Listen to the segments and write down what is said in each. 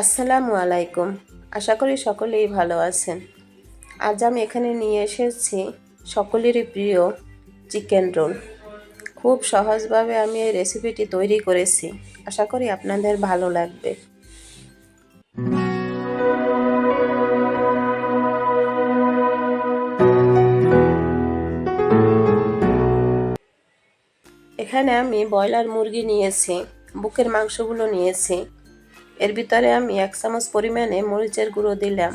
আসসালামু আলাইকুম। আশা করি সকলেই ভালো আছেন। আজ আমি এখানে নিয়ে এসেছি সকলেরই প্রিয় চিকেন রোল। খুব সহজভাবে আমি এই রেসিপিটি তৈরি করেছি। আশা করি আপনাদের ভালো লাগবে। এখানে আমি ব্রয়লার মুরগি নিয়েছি, বুকের মাংসগুলো নিয়েছি এর ভিতরে আমি এক চামচ পরিমাণে মরিচের গুঁড়ো দিলাম।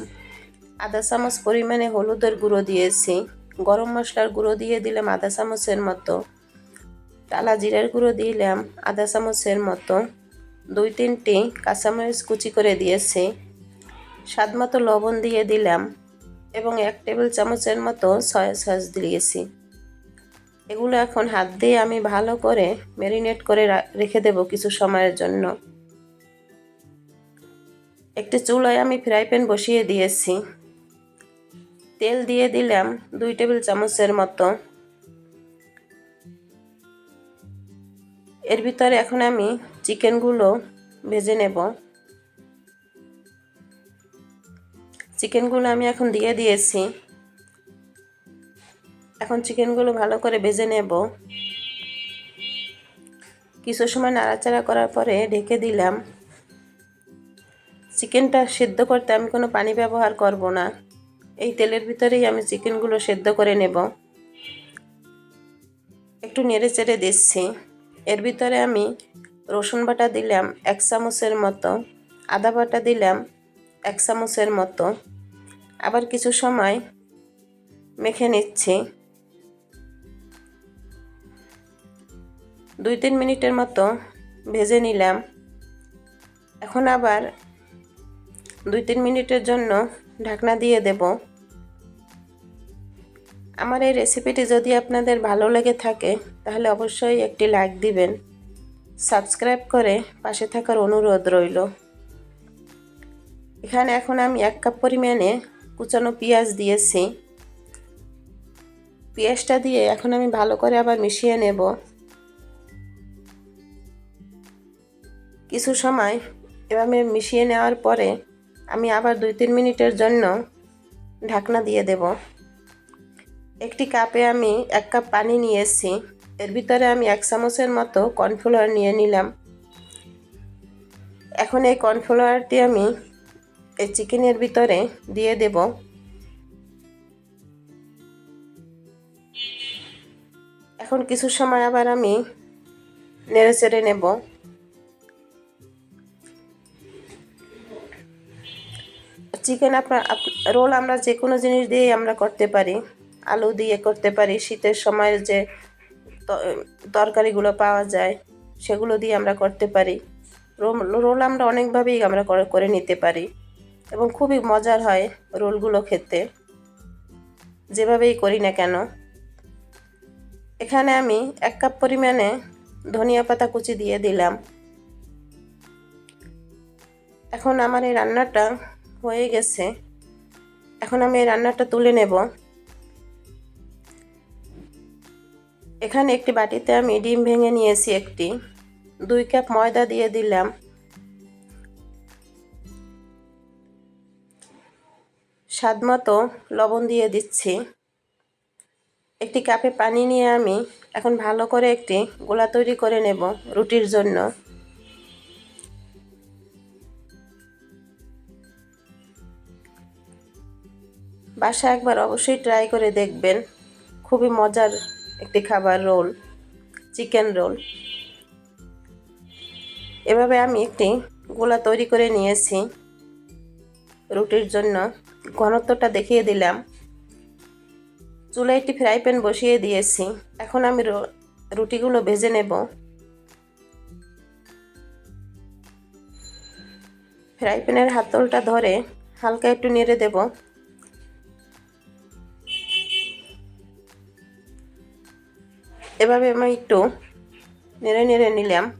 আধা চামচ পরিমাণে হলুদের গুঁড়ো দিয়েছি। গরম মশলার গুঁড়ো দিয়ে দিলাম আধা চামচের মতো। টালা জিরার গুঁড়ো দিলাম আধা চামচের মতো। দুই তিনটি কাঁচামরিচ কুচি করে দিয়েছি। স্বাদ মতো লবণ দিয়ে দিলাম এবং এক টেবিল চামচের মতো সয়া সস দিয়েছি। এগুলো এখন হাত দিয়ে আমি ভালো করে ম্যারিনেট করে রেখে দেব কিছু সময়ের জন্য। একটি চুলায় আমি ফ্রাই প্যান বসিয়ে দিয়েছি। তেল দিয়ে দিলাম দুই টেবিল চামচের মতো। এর ভিতরে এখন আমি চিকেনগুলো ভেজে নেব। চিকেনগুলো আমি এখন দিয়ে দিয়েছি। এখন চিকেনগুলো ভালো করে ভেজে নেব। কিছু সময় নাড়াচাড়া করার পরে ঢেকে দিলাম। চিকেনটা সেদ্ধ করতে আমি কোনো পানি ব্যবহার করব না। এই তেলের ভিতরেই আমি চিকেনগুলো সেদ্ধ করে নেব। একটু নেড়ে চেড়ে দিচ্ছি। এর ভিতরে আমি রসুন বাটা দিলাম এক চামচের মতো, আদা বাটা দিলাম এক চামচের মতো। আবার কিছু সময় মেখে নিচ্ছি। দুই তিন মিনিটের মতো ভেজে নিলাম। এখন আবার দুই তিন মিনিটের জন্য ঢাকনা দিয়ে দেব। আমার এই রেসিপিটি যদি আপনাদের ভালো লেগে থাকে, তাহলে অবশ্যই একটি লাইক দিবেন। সাবস্ক্রাইব করে পাশে থাকার অনুরোধ রইল। এখানে এখন আমি এক কাপ পরিমাণে কুচানো পেঁয়াজ দিয়েছি। পেঁয়াজটা দিয়ে এখন আমি ভালো করে আবার মিশিয়ে নেব। কিছু সময় এভাবে মিশিয়ে নেওয়ার পরে আমি আবার দুই তিন মিনিটের জন্য ঢাকনা দিয়ে দেব। একটি কাপে আমি এক কাপ পানি নিয়ে নিয়েছি। এর ভিতরে আমি এক চামচের মতো কর্নফ্লাওয়ার নিয়ে নিলাম। এখন এই কর্নফ্লাওয়ারটি আমি এই চিকেনের ভিতরে দিয়ে দেব। এখন কিছু সময় আবার আমি নেড়ে চেড়ে নেব। চিকেন আপনার রোল আমরা যে কোনো জিনিস দিয়েই আমরা করতে পারি। আলু দিয়ে করতে পারি, শীতের সময়ের যে তরকারিগুলো পাওয়া যায়, সেগুলো দিয়ে আমরা করতে পারি। রোল আমরা অনেকভাবেই আমরা করে নিতে পারি। এবং খুবই মজার হয় রোলগুলো খেতে। যেভাবেই করি না কেন। এখানে আমি এক কাপ পরিমাণে ধনিয়া পাতা কুচি দিয়ে দিলাম। এখন আমার এই রান্নাটা হয়ে গেছে। এখন আমি এই রান্নাটা তুলে নেব। এখানে একটি বাটিতে আমি ডিম ভেঙে নিয়েছি একটি। দুই কাপ ময়দা দিয়ে দিলাম। স্বাদ মতো লবণ দিয়ে দিচ্ছি। একটি কাপে পানি নিয়ে আমি এখন ভালো করে একটি গোলা তৈরি করে নেব রুটির জন্য। বাসা একবার অবশ্যই ট্রাই করে দেখবেন। খুবই মজার একটি খাবার রোল চিকেন রোল এভাবে আমি একটি গোলা তৈরি করে নিয়েছি। রুটির জন্য ঘনত্বটা দেখিয়ে দিলাম। চুলায় একটি ফ্রাই প্যান বসিয়ে দিয়েছি। এখন আমি রুটিগুলো ভেজে নেব। ফ্রাই প্যানের হাতলটা ধরে হালকা একটু নেড়ে দেব। এভাবে আমি একটু নেড়ে নেড়ে নিলাম।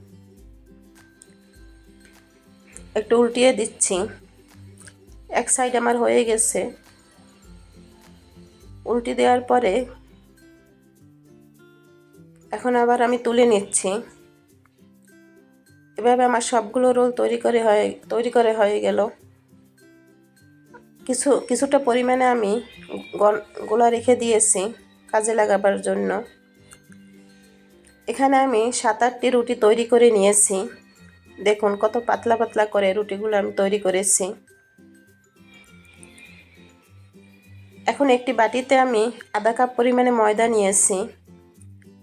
একটু উল্টিয়ে দিচ্ছি। এক সাইড আমার হয়ে গেছে। উল্টি দেওয়ার পরে এখন আবার আমি তুলে নিচ্ছি। এভাবে আমার সবগুলো রোল তৈরি করে হয়ে, তৈরি করে হয়ে গেল। কিছু, কিছুটা পরিমাণে আমি গল- রেখে দিয়েছি কাজে লাগাবার জন্য। এখানে আমি সাত আটটি রুটি তৈরি করে নিয়েছি। দেখুন, কত পাতলা পাতলা করে রুটিগুলো আমি তৈরি করেছি। এখন একটি বাটিতে আমি আধা কাপ পরিমাণে ময়দা নিয়েছি।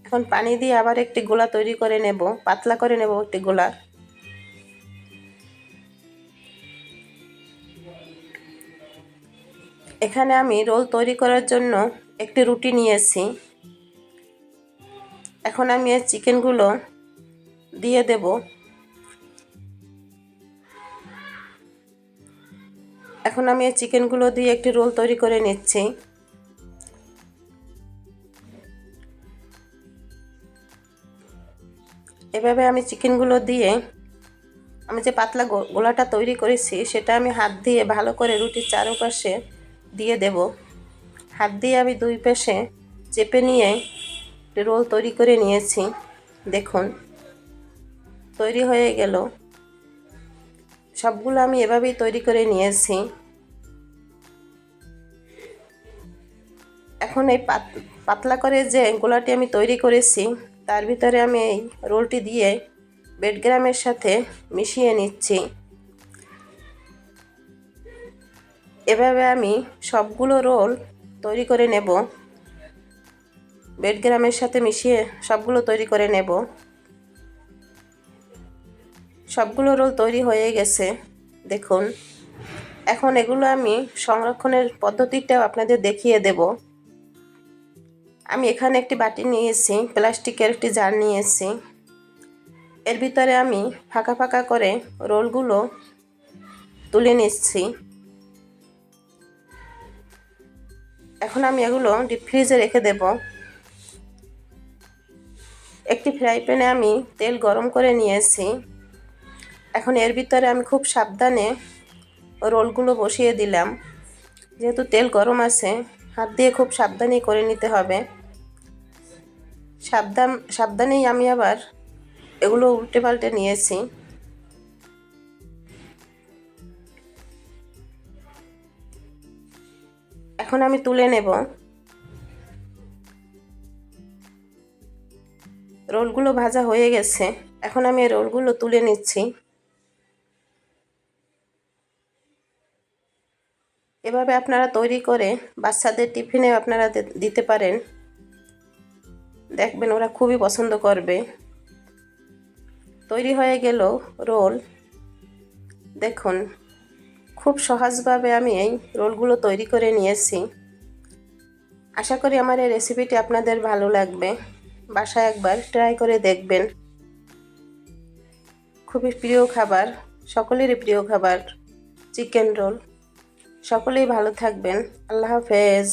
এখন পানি দিয়ে আবার একটি গোলা তৈরি করে নেব, পাতলা করে নেব একটি গোলা। এখানে আমি রোল তৈরি করার জন্য একটি রুটি নিয়েছি। এখন আমি এই চিকেনগুলো দিয়ে দেব। এখন আমি এই চিকেনগুলো দিয়ে একটি রোল তৈরি করে নিচ্ছি। এভাবে আমি চিকেনগুলো দিয়ে আমি যে পাতলা গোলাটা তৈরি করেছি, সেটা আমি হাত দিয়ে ভালো করে রুটির চারপাশে দিয়ে দেব। হাত দিয়ে আমি দুই পাশে চেপে নিয়ে রোল তৈরি করে নিয়েছি। দেখুন, তৈরি হয়ে গেল। সবগুলো আমি এভাবেই তৈরি করে নিয়েছি। এখন এই পাত- পাতলা করে যে গোলাটি আমি তৈরি করেছি, তার ভিতরে আমি এই রোলটি দিয়ে বেডগ্রামের সাথে মিশিয়ে নিচ্ছি। এভাবে আমি সবগুলো রোল তৈরি করে নেব। বেডগ্রামের সাথে মিশিয়ে সবগুলো তৈরি করে নেব। সবগুলো রোল তৈরি হয়ে গেছে। দেখুন, এখন এগুলো আমি সংরক্ষণের পদ্ধতিটাও আপনাদের দেখিয়ে দেব। আমি এখানে একটি বাটি নিয়েছি, প্লাস্টিকের একটি জার নিয়েছি। এর ভিতরে আমি ফাঁকা ফাঁকা করে রোলগুলো তুলে নিচ্ছি। এখন আমি এগুলো ডিপ ফ্রিজে রেখে দেব। একটি ফ্রাই প্যানে আমি তেল গরম করে নিয়েছি। এখন এর ভিতরে আমি খুব সাবধানে রোলগুলো বসিয়ে দিলাম। যেহেতু তেল গরম আছে, হাত দিয়ে খুব সাবধানেই করে নিতে হবে। সাবধান, সাবধানেই আমি আবার এগুলো উল্টে পাল্টে নিয়েছি। এখন আমি তুলে নেব। রোলগুলো ভাজা হয়ে গেছে। এখন আমি রোলগুলো তুলে নিচ্ছি। এভাবে আপনারা তৈরি করে বাচ্চাদের টিফিনে আপনারা দিতে পারেন। দেখবেন ওরা খুবই পছন্দ করবে। তৈরি হয়ে গেল রোল। দেখুন, খুব সহজভাবে আমি এই রোলগুলো তৈরি করে নিয়েছি। আশা করি আমার এই রেসিপিটি আপনাদের ভালো লাগবে। বাসায় একবার ট্রাই করে দেখবেন। খুবই প্রিয় খাবার, সকলেরই প্রিয় খাবার চিকেন রোল সকলেই ভালো থাকবেন। আল্লাহ হাফেজ।